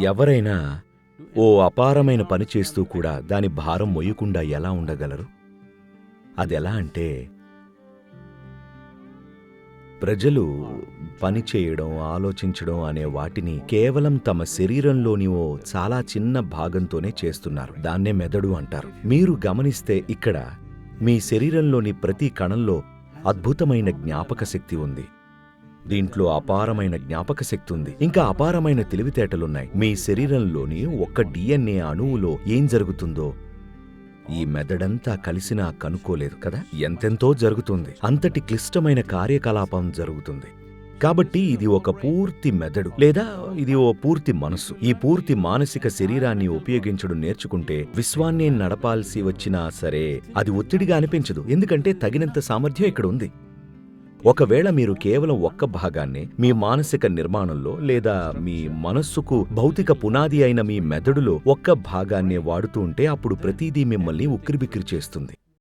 ఎవరైనా ఓ అపారమైన పని చేస్తూ కూడా దాని భారం మొయ్యకుండా ఎలా ఉండగలరు? అదెలా అంటే ప్రజలు పని చేయడం ఆలోచించడం అనే వాటిని కేవలం తమ శరీరంలోని ఓ చాలా చిన్న భాగంతోనే చేస్తున్నారు. దాన్నే మెదడు అంటారు. మీరు గమనిస్తే ఇక్కడ మీ శరీరంలోని ప్రతి కణంలో అద్భుతమైన జ్ఞాపక శక్తి ఉంది. దీంట్లో అపారమైన జ్ఞాపక శక్తి ఉంది. ఇంకా అపారమైన తెలివితేటలున్నాయి. మీ శరీరంలోని ఒక్క డిఎన్ఏ అణువులో ఏం జరుగుతుందో ఈ మెదడంతా కలిసినా కనుక్కోలేదు కదా? ఎంతెంతో జరుగుతుంది. అంతటి క్లిష్టమైన కార్యకలాపం జరుగుతుంది. కాబట్టి ఇది ఒక పూర్తి మెదడు. లేదా ఇది ఓ పూర్తి మనస్సు. ఈ పూర్తి మానసిక శరీరాన్ని ఉపయోగించడం నేర్చుకుంటే విశ్వాన్ని నడపాల్సి వచ్చినా సరే అది ఒత్తిడిగా అనిపించదు. ఎందుకంటే తగినంత సామర్థ్యం ఇక్కడ ఉంది. ఒకవేళ మీరు కేవలం ఒక్క భాగాన్ని మీ మానసిక నిర్మాణంలో లేదా మీ మనస్సుకు భౌతిక పునాది అయిన మీ మెదడులో ఒక్క భాగాన్నే వాడుతూ ఉంటే అప్పుడు ప్రతిదీ మిమ్మల్ని ఉక్కిరిబిక్కిరి చేస్తుంది.